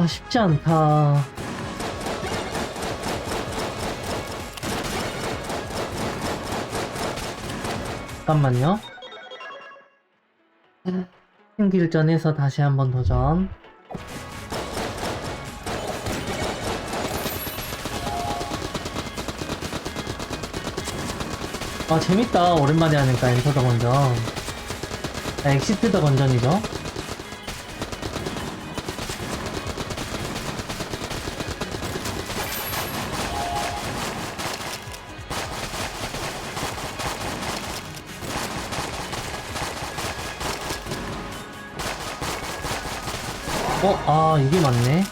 아, 쉽지 않다. 잠깐만요. 신길전에서 다시 한번 도전. 아, 재밌다. 오랜만에 하니까 엔터 더 건전. 아, 엑시트 더 건전이죠. 어, 아, 이게 맞네.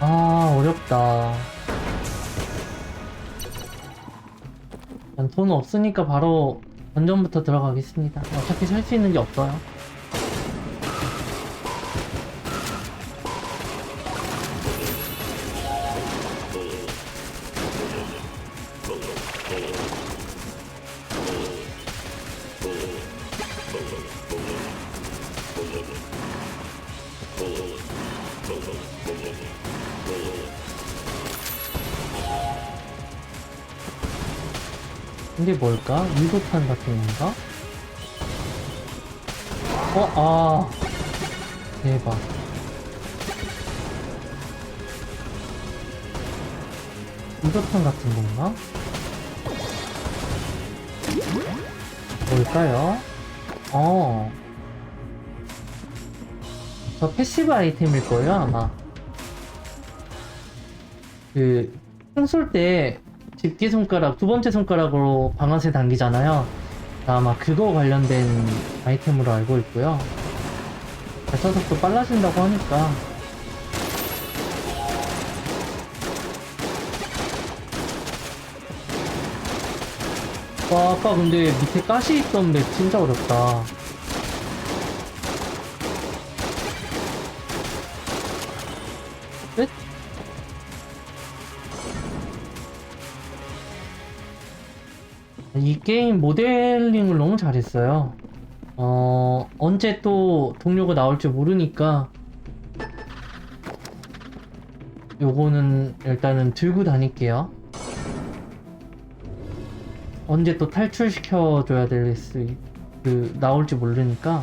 아, 어렵다. 난 돈 없으니까 바로 던전부터 들어가겠습니다. 어차피 살 수 있는 게 없어요. 이게 뭘까? 유도탄 같은 건가? 어, 아. 대박. 유도탄 같은 건가? 뭘까요? 어. 저 패시브 아이템일 거예요, 아마. 그, 총쏠때 집게 손가락 두 번째 손가락으로 방아쇠 당기잖아요. 아마 그거 관련된 아이템으로 알고 있고요. 대처속도 빨라진다고 하니까 와 아까 근데 밑에 가시 있던 맵 진짜 어렵다. 이 게임 모델링을 너무 잘했어요. 어, 언제 또 동료가 나올지 모르니까 요거는 일단은 들고 다닐게요. 언제 또 탈출시켜줘야 될 수, 그, 나올지 모르니까.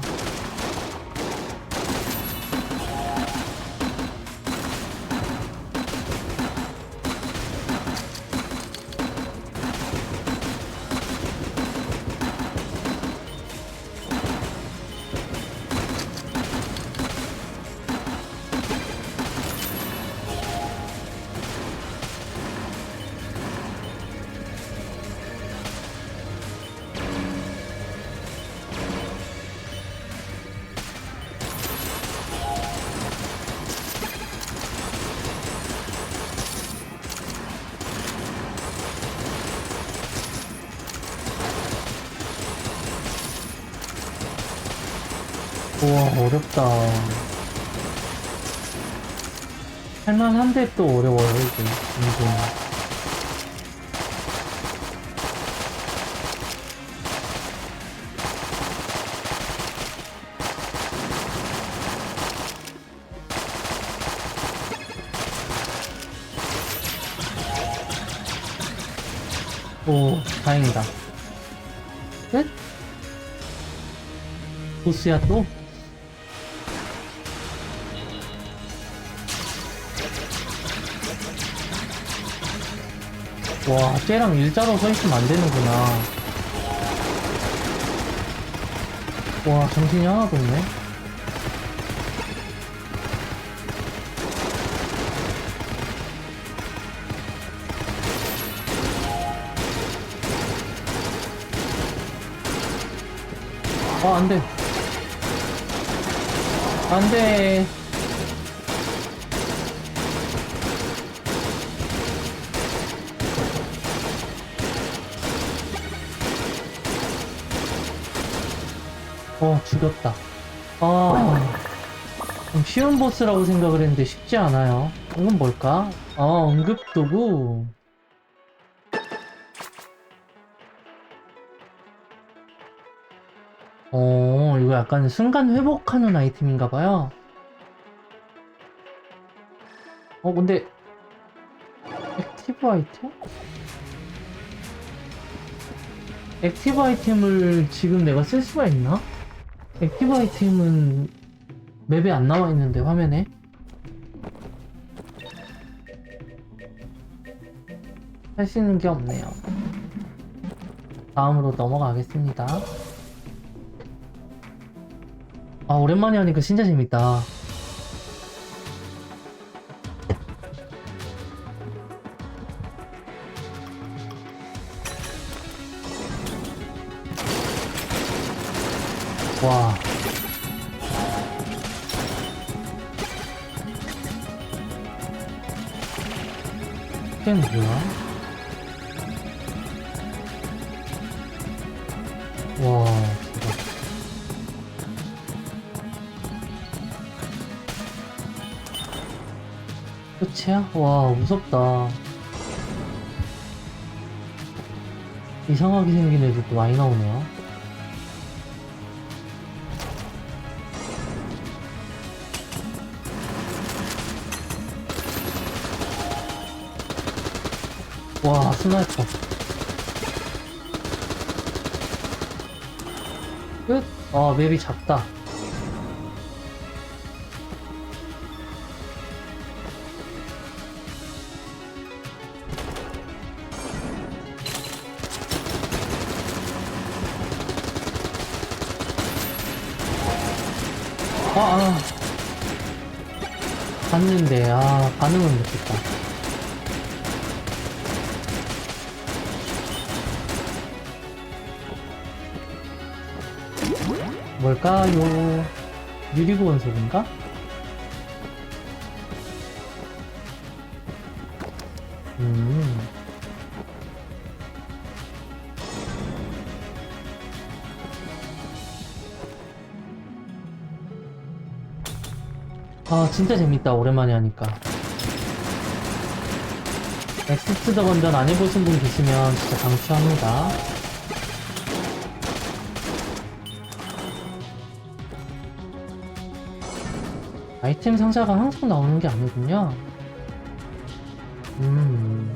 우와, 어렵다. 할만한데 또 어려워요, 이게. 은근. 오, 다행이다. 끝? 보스야 또? 와, 쟤랑 일자로 서 있으면 안 되는구나. 와, 정신이 하나도 없네. 어, 안 돼. 안 돼. 어, 죽였다. 아, 좀 쉬운 보스라고 생각을 했는데 쉽지 않아요. 이건 뭘까? 아, 응급도구. 어, 이거 약간 순간 회복하는 아이템인가봐요. 어, 근데, 액티브 아이템? 액티브 아이템을 지금 내가 쓸 수가 있나? 액티브 아이템은 맵에 안 나와 있는데 화면에 있는 게 없네요. 다음으로 넘어가겠습니다. 아 오랜만에 하니까 진짜 재밌다. 이게 뭐야? 와, 대박. 끝이야? 와, 무섭다. 이상하게 생긴 애들도 많이 나오네요. 스나이퍼. 끝? 아, 맵이 작다. 아, 아. 봤는데, 아, 반응을 못했다. 뭘까요? 유리고 원석인가? 음. 아, 진짜 재밌다. 오랜만에 하니까. 엑스트 더 건전 안 해보신 분 계시면 진짜 강추합니다. 아이템 상자가 항상 나오는 게 아니군요. 음.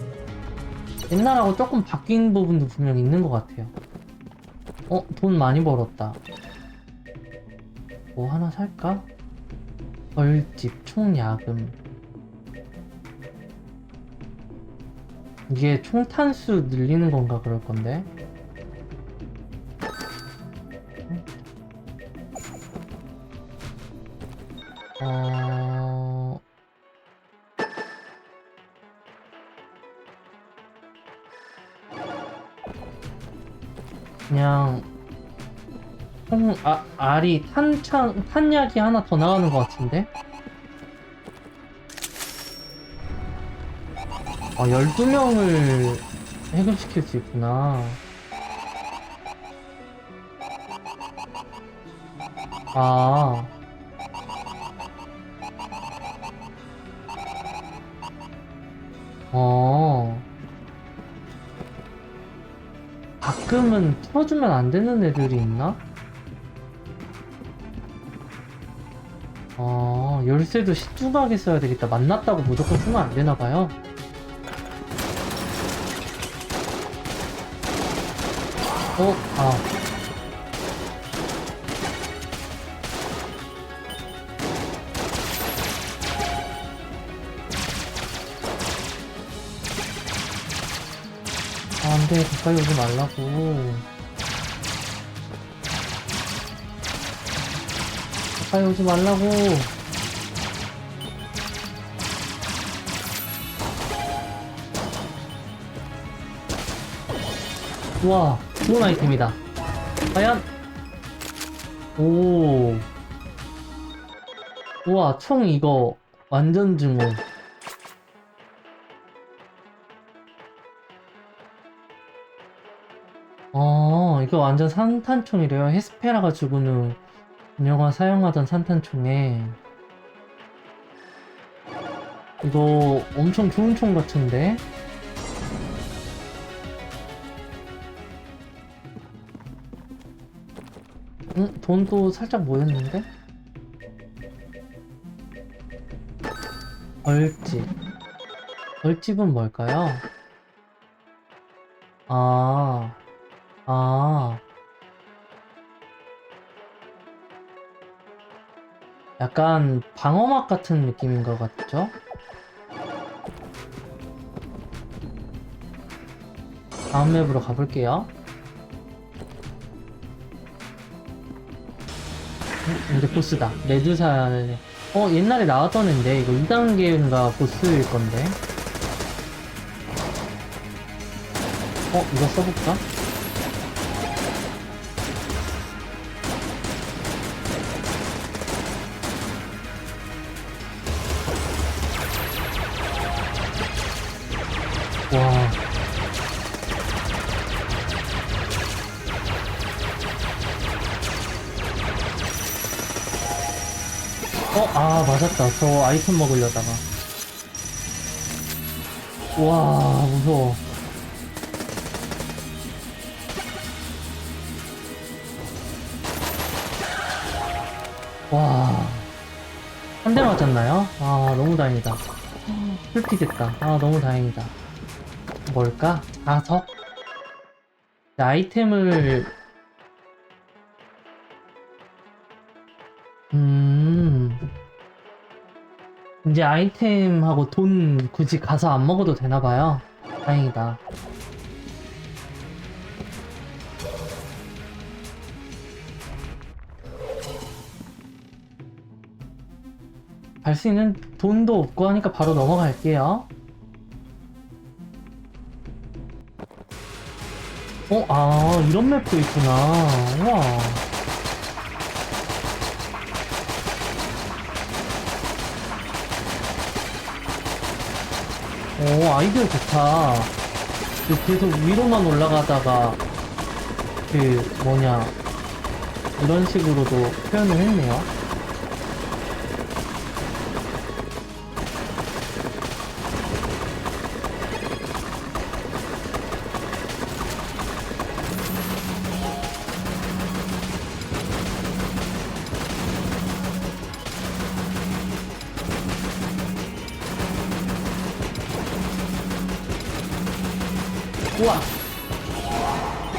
옛날하고 조금 바뀐 부분도 분명 있는 것 같아요. 어, 돈 많이 벌었다. 뭐 하나 살까? 벌집, 총야금. 이게 총탄수 늘리는 건가 그럴 건데. 어... 그냥 총, 아, 알이 탄창, 탄약이 하나 더 나가는 것 같은데? 아, 12명을 해결시킬 수 있구나. 아. 어. 가끔은 풀어주면 안 되는 애들이 있나? 어, 열쇠도 시뚜하게 써야 되겠다. 만났다고 무조건 쓰면 안 되나 봐요. 어, 아. 안 돼. 가까이 오지 말라고. 가까이 오지 말라고. 우와, 좋은 아이템이다. 과연? 오. 우와, 총 이거 완전 증오. 어, 이거 완전 상탄총이래요. 헤스페라가 죽은 후 은영아 사용하던 산탄총에 이거 엄청 좋은 총 같은데? 응? 돈도 살짝 모였는데? 벌집 벌집은 뭘까요? 아, 아. 약간 방어막 같은 느낌인 것 같죠? 다음 맵으로 가볼게요. 음, 이제 보스다. 레드살. 어, 옛날에 나왔던 앤데, 이거 2단계인가 보스일 건데. 어, 이거 써볼까? 맞았다. 저 아이템 먹으려다가. 와, 무서워. 와. 한 대 맞았나요? 아, 너무 다행이다. 풀피겠다. 아, 너무 다행이다. 뭘까? 자석? 네, 아이템을 음 이제 아이템하고 돈 굳이 가서 안 먹어도 되나봐요 다행이다 갈 수 있는 돈도 없고 하니까 바로 넘어갈게요 어, 아, 이런 맵도 있구나. 우와. 오, 아이디어 좋다. 그 계속 위로만 올라가다가, 그, 뭐냐, 이런 식으로도 표현을 했네요.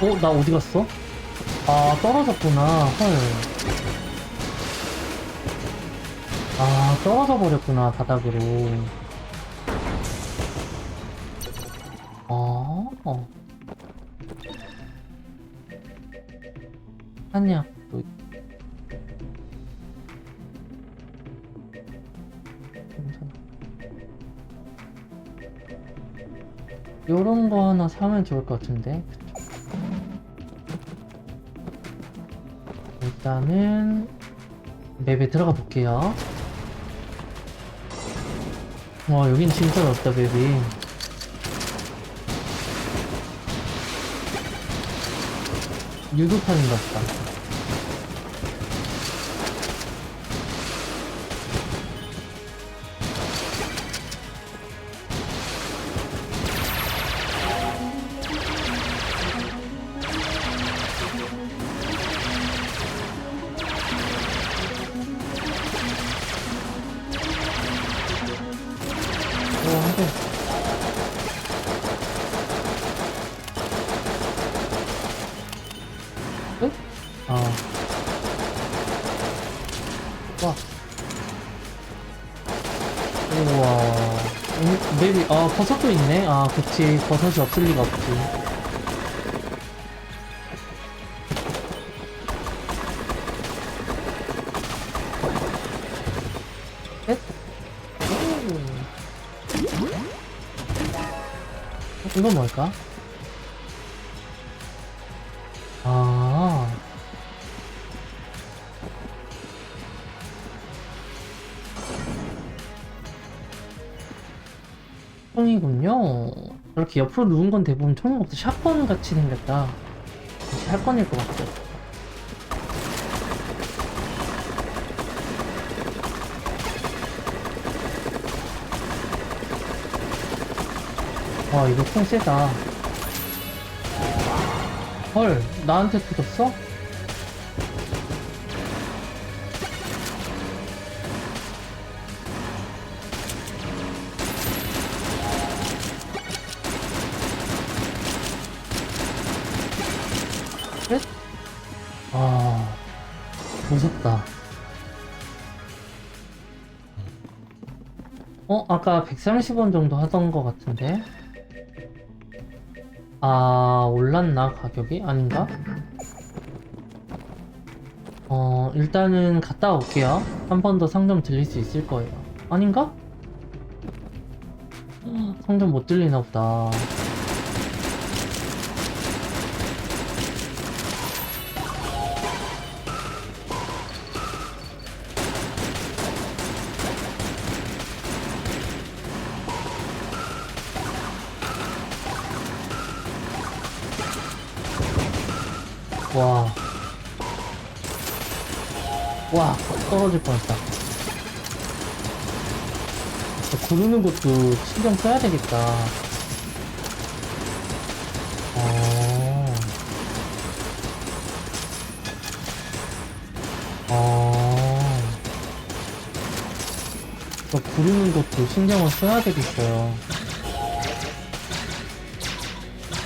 어, 나 어디 갔어? 아, 떨어졌구나. 헐. 아, 떨어져 버렸구나, 바닥으로. 아. 있- 괜찮아. 요런 거 하나 사면 좋을 것 같은데. 일단은 맵에 들어가 볼게요. 와, 여긴 진짜 넓다, 맵이. 유도판인 것 같다. 우와. 음, 맵이, 아, 버섯도 있네? 아, 그치. 버섯이 없을 리가 없지. 끝? 오. 이건 뭘까? 이렇게 옆으로 누운 건 대부분 총목도 샷건 같이 생겼다. 샷건일 것 같아. 와 이거 총 세다. 헐 나한테 터졌어? 무섭다. 어, 아까 130원 정도 하던 것 같은데? 아, 올랐나, 가격이? 아닌가? 어, 일단은 갔다 올게요. 한 번 더 상점 들릴 수 있을 거예요. 아닌가? 상점 못 들리나 보다. 와. 와, 떨어질 뻔했다. 저 구르는 것도 신경 써야 되겠다. 어. 어. 저 구르는 것도 신경을 써야 되겠어요.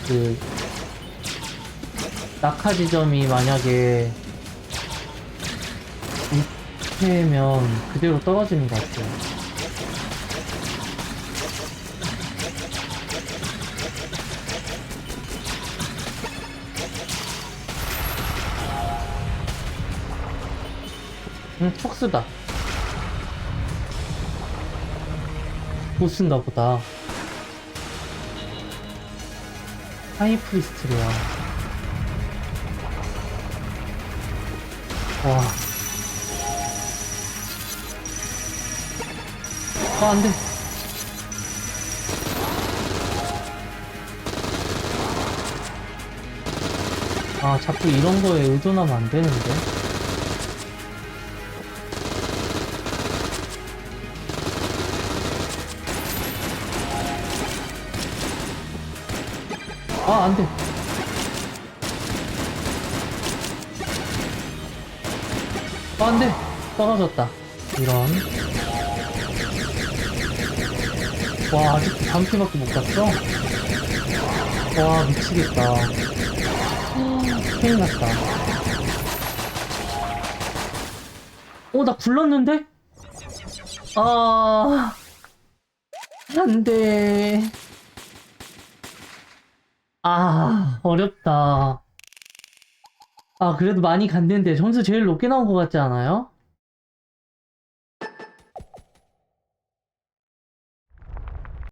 그, 낙하 지점이 만약에 밑에면 그대로 떨어지는 것 같아요. 응, 촉수다. 보스인가 보다. 하이프리스트래요. 와. 아, 안 돼. 아, 자꾸 이런 거에 의존하면 안 되는데. 아, 안 돼. 돼. 떨어졌다. 이런. 와, 아직 반피밖에 못 갔어? 와, 미치겠다. 큰일 났다. 어, 나 굴렀는데? 아, 안 돼. 아, 어렵다. 아, 그래도 많이 갔는데 점수 제일 높게 나온 것 같지 않아요?